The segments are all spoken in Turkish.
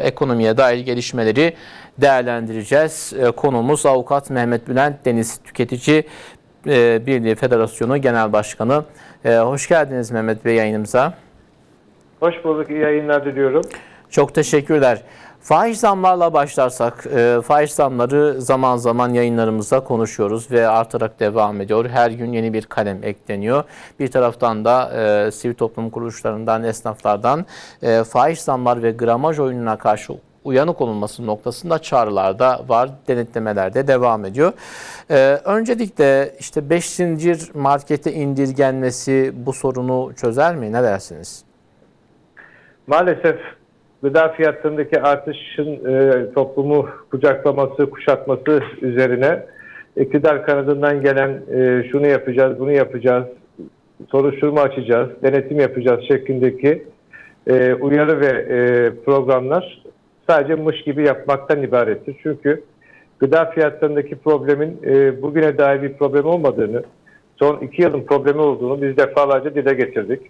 Ekonomiye dair gelişmeleri değerlendireceğiz. Ee, Konuğumuz avukat Mehmet Bülent Deniz Tüketici e, Birliği Federasyonu Genel Başkanı. Ee, Hoş geldiniz Mehmet Bey yayınımıza. Hoş bulduk, iyi yayınlar diliyorum. Çok teşekkürler. Faiz zamlarla başlarsak, e, faiz zamları zaman zaman yayınlarımızda konuşuyoruz ve artarak devam ediyor. Her gün yeni bir kalem ekleniyor. Bir taraftan da e, sivil toplum kuruluşlarından, esnaflardan e, faiz zamlar ve gramaj oyununa karşı uyanık olunması noktasında çağrılar da var, denetlemeler de devam ediyor. E, öncelikle işte 5 zincir markete indirgenmesi bu sorunu çözer mi? Ne dersiniz? Maalesef gıda fiyatlarındaki artışın e, toplumu kucaklaması, kuşatması üzerine iktidar kanadından gelen e, şunu yapacağız, bunu yapacağız, soruşturma açacağız, denetim yapacağız şeklindeki e, uyarı ve e, programlar sadece mış gibi yapmaktan ibarettir. Çünkü gıda fiyatlarındaki problemin e, bugüne dair bir problem olmadığını, son iki yılın problemi olduğunu biz defalarca dile getirdik.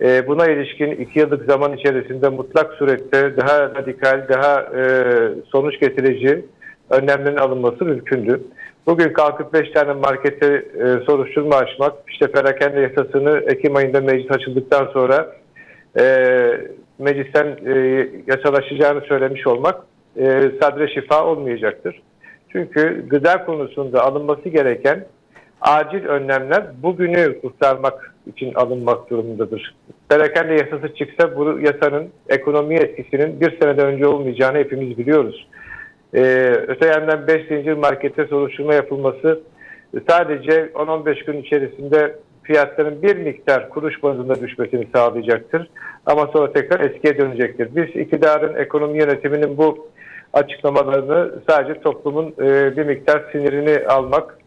E, buna ilişkin iki yıllık zaman içerisinde mutlak surette daha radikal, daha e, sonuç getirici önlemlerin alınması mümkündü. Bugün kalkıp 5 tane markete e, soruşturma açmak, işte perakende yasasını Ekim ayında meclis açıldıktan sonra e, meclisten e, yasalaşacağını söylemiş olmak e, sadre şifa olmayacaktır. Çünkü gıda konusunda alınması gereken acil önlemler bugünü kurtarmak için alınmak durumundadır. Perakende yasası çıksa bu yasanın ekonomi etkisinin bir seneden önce olmayacağını hepimiz biliyoruz. Ee, öte yandan 5 zincir markete soruşturma yapılması sadece 10-15 gün içerisinde fiyatların bir miktar kuruş bazında düşmesini sağlayacaktır. Ama sonra tekrar eskiye dönecektir. Biz iktidarın ekonomi yönetiminin bu açıklamalarını sadece toplumun e, bir miktar sinirini almak,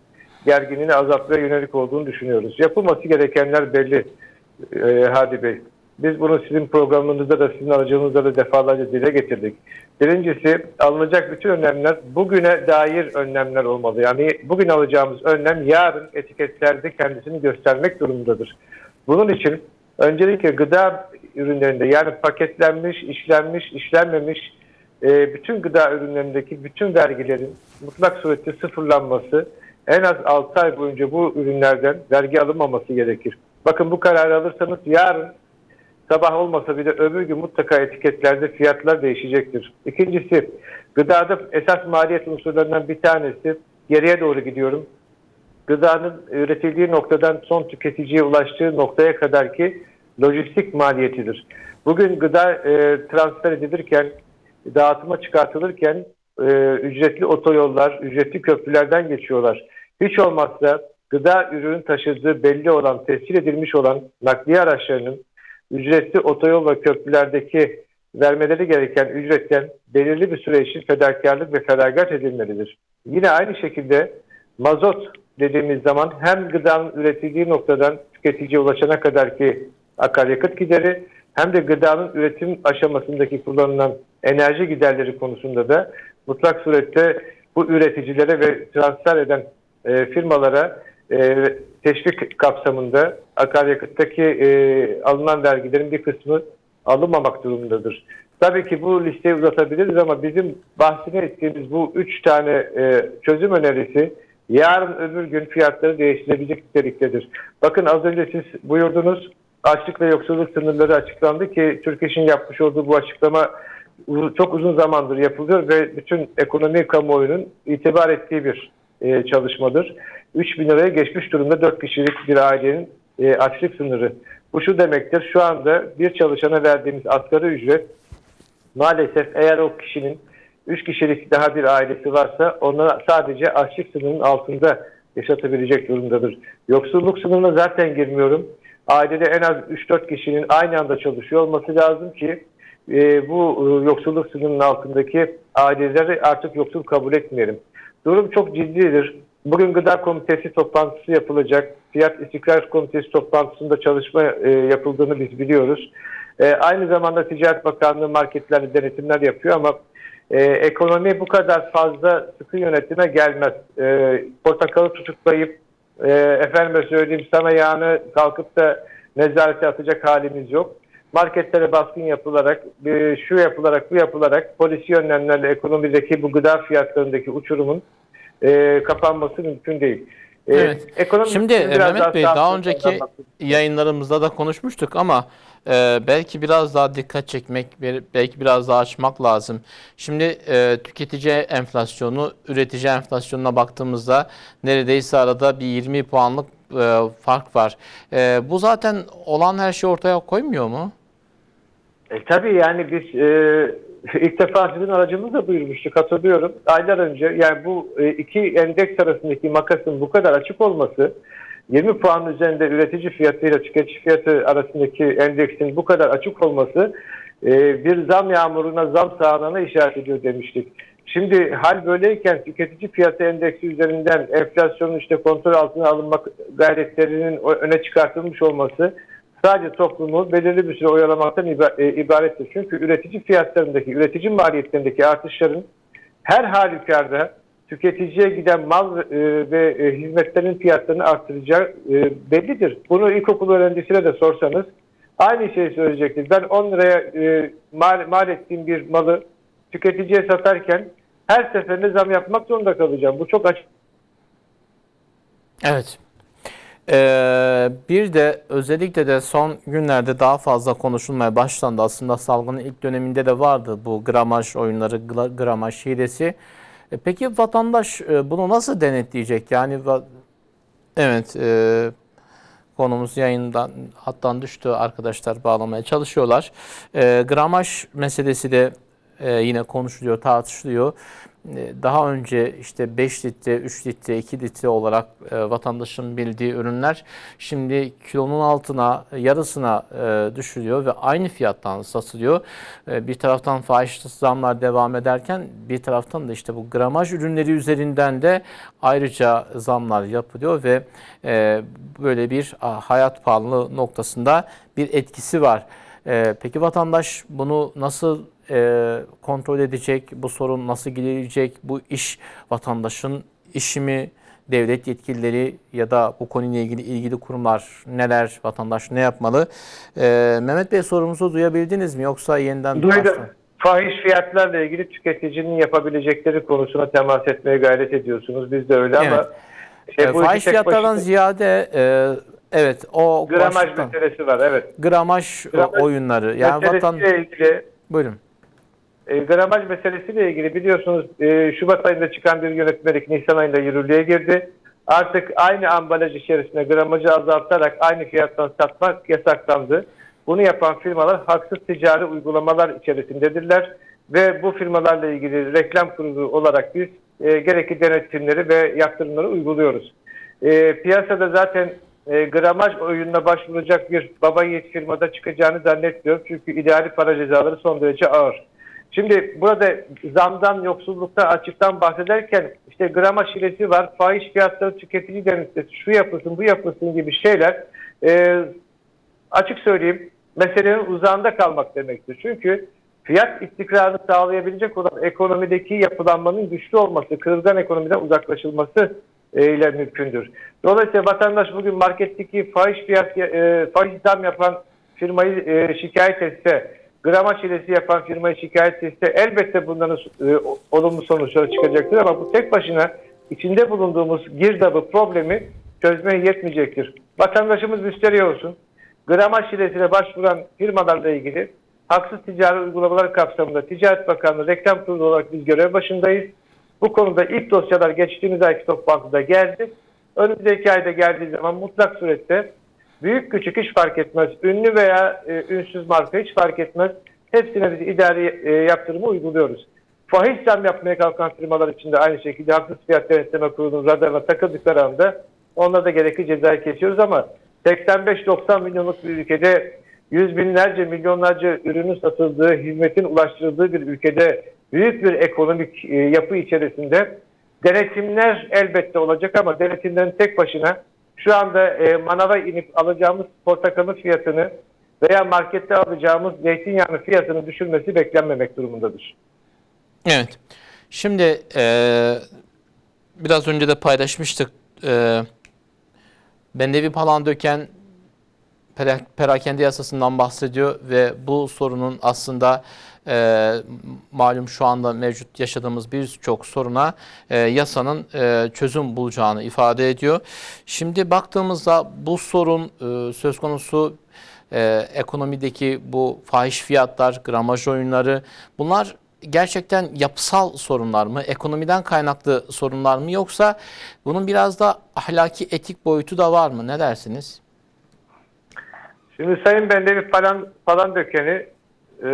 gerginliğini azaltmaya yönelik olduğunu düşünüyoruz. Yapılması gerekenler belli e, Hadi Bey. Biz bunu sizin programınızda da sizin aracınızda da defalarca dile getirdik. Birincisi alınacak bütün önlemler bugüne dair önlemler olmalı. Yani bugün alacağımız önlem yarın etiketlerde kendisini göstermek durumundadır. Bunun için öncelikle gıda ürünlerinde yani paketlenmiş, işlenmiş, işlenmemiş e, bütün gıda ürünlerindeki bütün vergilerin mutlak surette sıfırlanması, en az 6 ay boyunca bu ürünlerden vergi alınmaması gerekir. Bakın bu kararı alırsanız yarın sabah olmasa bile öbür gün mutlaka etiketlerde fiyatlar değişecektir. İkincisi gıdada esas maliyet unsurlarından bir tanesi geriye doğru gidiyorum. Gıdanın üretildiği noktadan son tüketiciye ulaştığı noktaya kadar ki lojistik maliyetidir. Bugün gıda e, transfer edilirken, dağıtıma çıkartılırken e, ücretli otoyollar, ücretli köprülerden geçiyorlar. Hiç olmazsa gıda ürün taşıdığı belli olan, tescil edilmiş olan nakliye araçlarının ücretli otoyol ve köprülerdeki vermeleri gereken ücretten belirli bir süre için fedakarlık ve feragat edilmelidir. Yine aynı şekilde mazot dediğimiz zaman hem gıdanın üretildiği noktadan tüketiciye ulaşana kadar ki akaryakıt gideri hem de gıdanın üretim aşamasındaki kullanılan enerji giderleri konusunda da mutlak surette bu üreticilere ve transfer eden e, firmalara e, teşvik kapsamında akaryakıttaki e, alınan vergilerin bir kısmı alınmamak durumundadır. Tabii ki bu listeyi uzatabiliriz ama bizim bahsine ettiğimiz bu üç tane e, çözüm önerisi yarın öbür gün fiyatları değiştirebilecek niteliktedir. Bakın az önce siz buyurdunuz açlık ve yoksulluk sınırları açıklandı ki Türk İş'in yapmış olduğu bu açıklama çok uzun zamandır yapılıyor ve bütün ekonomi kamuoyunun itibar ettiği bir e, çalışmadır. 3 bin liraya geçmiş durumda 4 kişilik bir ailenin e, açlık sınırı. Bu şu demektir şu anda bir çalışana verdiğimiz asgari ücret maalesef eğer o kişinin 3 kişilik daha bir ailesi varsa ona sadece açlık sınırının altında yaşatabilecek durumdadır. Yoksulluk sınırına zaten girmiyorum. Ailede en az 3-4 kişinin aynı anda çalışıyor olması lazım ki e, bu e, yoksulluk sınırının altındaki aileleri artık yoksul kabul etmeyelim. Durum çok ciddidir. Bugün Gıda Komitesi toplantısı yapılacak. Fiyat İstikrar Komitesi toplantısında çalışma e, yapıldığını biz biliyoruz. E, aynı zamanda Ticaret Bakanlığı marketlerde denetimler yapıyor ama e, ekonomi bu kadar fazla sıkı yönetime gelmez. E, portakalı tutuklayıp e, efendime söyleyeyim sana yağını kalkıp da nezarete atacak halimiz yok. Marketlere baskın yapılarak, e, şu yapılarak, bu yapılarak polisi önlemlerle ekonomideki bu gıda fiyatlarındaki uçurumun e, kapanması mümkün değil. E, Evet. ekonomi Şimdi Mehmet Bey sağlıklı daha önceki yayınlarımızda da konuşmuştuk ama e, belki biraz daha dikkat çekmek, belki biraz daha açmak lazım. Şimdi e, tüketici enflasyonu, üretici enflasyonuna baktığımızda neredeyse arada bir 20 puanlık e, fark var. E, bu zaten olan her şeyi ortaya koymuyor mu? E, tabii yani biz e, ilk defa sizin aracınızla duyurmuştuk hatırlıyorum. Aylar önce yani bu e, iki endeks arasındaki makasın bu kadar açık olması 20 puan üzerinde üretici fiyatıyla tüketici fiyatı arasındaki endeksin bu kadar açık olması e, bir zam yağmuruna zam sağanana işaret ediyor demiştik. Şimdi hal böyleyken tüketici fiyatı endeksi üzerinden enflasyonun işte kontrol altına alınmak gayretlerinin öne çıkartılmış olması sadece toplumu belirli bir süre oyalamaktan e, ibarettir. Çünkü üretici fiyatlarındaki, üretici maliyetlerindeki artışların her halükarda tüketiciye giden mal e, ve e, hizmetlerin fiyatlarını arttıracağı bellidir. Bunu ilkokul öğrencisine de sorsanız aynı şeyi söyleyecektir. Ben 10 liraya mal, mal ettiğim bir malı tüketiciye satarken her seferinde zam yapmak zorunda kalacağım. Bu çok açık. Evet. Ee, bir de özellikle de son günlerde daha fazla konuşulmaya başlandı. Aslında salgının ilk döneminde de vardı bu gramaj oyunları, gramaj hilesi. E, peki vatandaş e, bunu nasıl denetleyecek? Yani evet e, konumuz yayından hattan düştü arkadaşlar bağlamaya çalışıyorlar. E, gramaj meselesi de e, yine konuşuluyor, tartışılıyor. E, Daha önce işte 5 litre, 3 litre, 2 litre olarak e, vatandaşın bildiği ürünler şimdi kilonun altına, yarısına e, düşürüyor ve aynı fiyattan satılıyor. E, Bir taraftan fahiş zamlar devam ederken bir taraftan da işte bu gramaj ürünleri üzerinden de ayrıca zamlar yapılıyor ve e, böyle bir hayat pahalılığı noktasında bir etkisi var. E, Peki vatandaş bunu nasıl e, kontrol edecek? Bu sorun nasıl giderilecek? Bu iş vatandaşın işi mi? Devlet yetkilileri ya da bu konuyla ilgili ilgili kurumlar neler? Vatandaş ne yapmalı? E, Mehmet Bey sorumuzu duyabildiniz mi? Yoksa yeniden Duydum. başlayalım? Fahiş fiyatlarla ilgili tüketicinin yapabilecekleri konusuna temas etmeye gayret ediyorsunuz. Biz de öyle ama E, e, fahiş fiyatlardan başına- ziyade e, evet o gramaj başlıktan- meselesi var. Evet. gramaj, Gramaj oyunları. Yani vatan ilgili buyurun. E, gramaj meselesiyle ilgili biliyorsunuz e, Şubat ayında çıkan bir yönetmelik Nisan ayında yürürlüğe girdi. Artık aynı ambalaj içerisinde gramajı azaltarak aynı fiyattan satmak yasaklandı. Bunu yapan firmalar haksız ticari uygulamalar içerisindedirler ve bu firmalarla ilgili reklam kurulu olarak biz e, gerekli denetimleri ve yaptırımları uyguluyoruz. E, piyasada zaten e, gramaj oyununa başvuracak bir baba yiğit firmada çıkacağını zannetmiyorum. Çünkü idari para cezaları son derece ağır. Şimdi burada zamdan, yoksulluktan, açıktan bahsederken işte gramaj hilesi var, fahiş fiyatları tüketici denetleri, şu yapılsın, bu yapılsın gibi şeyler e, açık söyleyeyim meselenin uzağında kalmak demektir. Çünkü fiyat istikrarını sağlayabilecek olan ekonomideki yapılanmanın güçlü olması, kırılgan ekonomiden uzaklaşılması ile mümkündür. Dolayısıyla vatandaş bugün marketteki fahiş fiyat, e, fahiş zam yapan firmayı e, şikayet etse, gramaj hilesi yapan firmayı şikayet etse elbette bunların e, olumlu sonuçları çıkacaktır ama bu tek başına içinde bulunduğumuz girdabı problemi çözmeye yetmeyecektir. Vatandaşımız müşteri olsun. Gramaj hilesine başvuran firmalarla ilgili haksız ticari uygulamalar kapsamında Ticaret Bakanlığı reklam kurulu olarak biz görev başındayız. Bu konuda ilk dosyalar geçtiğimiz ayki toplantıda geldi. Önümüzdeki ayda geldiği zaman mutlak surette büyük küçük hiç fark etmez. Ünlü veya e, ünsüz marka hiç fark etmez. Hepsine biz idari e, yaptırımı uyguluyoruz. Fahiş zam yapmaya kalkan firmalar için de aynı şekilde haksız fiyat denetleme kurulunun radarına takıldıkları anda onlara da gerekli cezayı kesiyoruz ama 85-90 milyonluk bir ülkede yüz binlerce, milyonlarca ürünün satıldığı, hizmetin ulaştırıldığı bir ülkede büyük bir ekonomik e, yapı içerisinde denetimler elbette olacak ama denetimlerin tek başına şu anda e, manava inip alacağımız portakalın fiyatını veya markette alacağımız zeytinyağının fiyatını düşürmesi beklenmemek durumundadır. Evet. Şimdi e, biraz önce de paylaşmıştık. E, Bendevi Palandöken pera- perakende yasasından bahsediyor ve bu sorunun aslında e, malum şu anda mevcut yaşadığımız birçok soruna e, yasanın e, çözüm bulacağını ifade ediyor. Şimdi baktığımızda bu sorun e, söz konusu e, ekonomideki bu fahiş fiyatlar, gramaj oyunları bunlar gerçekten yapısal sorunlar mı? Ekonomiden kaynaklı sorunlar mı? Yoksa bunun biraz da ahlaki etik boyutu da var mı? Ne dersiniz? Şimdi Sayın Bendevi falan, falan dökeni e,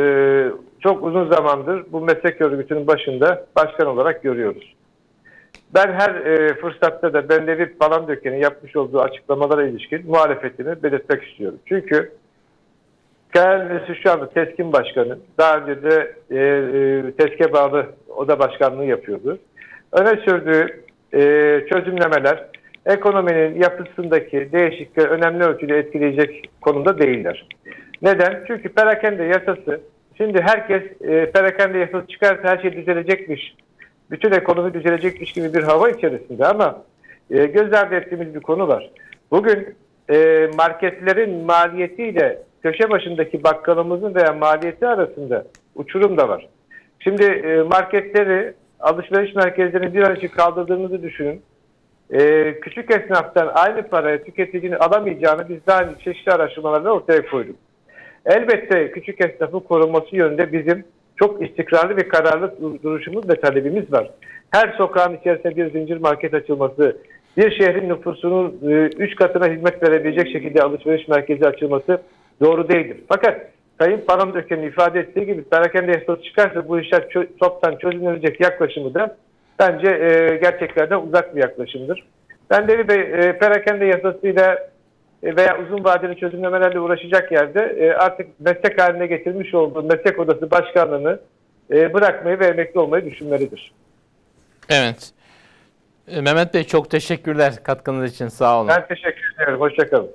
çok uzun zamandır bu meslek örgütünün başında başkan olarak görüyoruz. Ben her e, fırsatta da Bendevi falan dökeni yapmış olduğu açıklamalara ilişkin muhalefetimi belirtmek istiyorum. Çünkü kendisi şu anda TESKİN Başkanı, daha önce de e, e, TESK'e bağlı oda başkanlığı yapıyordu. Öne sürdüğü e, çözümlemeler ekonominin yapısındaki değişiklikleri önemli ölçüde etkileyecek konumda değiller. Neden? Çünkü perakende yasası, şimdi herkes e, perakende yasası çıkarsa her şey düzelecekmiş, bütün ekonomi düzelecekmiş gibi bir hava içerisinde ama e, göz ardı ettiğimiz bir konu var. Bugün e, marketlerin maliyetiyle köşe başındaki bakkalımızın veya maliyeti arasında uçurum da var. Şimdi e, marketleri, alışveriş merkezlerini bir an için kaldırdığınızı düşünün. E, küçük esnaftan aynı paraya tüketicinin alamayacağını biz daha önce çeşitli araştırmalarla ortaya koyduk. Elbette küçük esnafın korunması yönünde bizim çok istikrarlı ve kararlı dur- duruşumuz ve talebimiz var. Her sokağın içerisinde bir zincir market açılması, bir şehrin nüfusunun 3 katına hizmet verebilecek şekilde alışveriş merkezi açılması doğru değildir. Fakat Sayın Paramdöken'in ifade ettiği gibi perakende yasası çıkarsa bu işler çö- toptan çözümlenecek yaklaşımı da bence e, gerçeklerden uzak bir yaklaşımdır. Ben de Bey e, perakende yasasıyla e, veya uzun vadeli çözümlemelerle uğraşacak yerde e, artık meslek haline getirmiş olduğu meslek odası başkanlığını e, bırakmayı ve emekli olmayı düşünmelidir. Evet. E, Mehmet Bey çok teşekkürler katkınız için. Sağ olun. Ben teşekkür ederim. Hoşçakalın.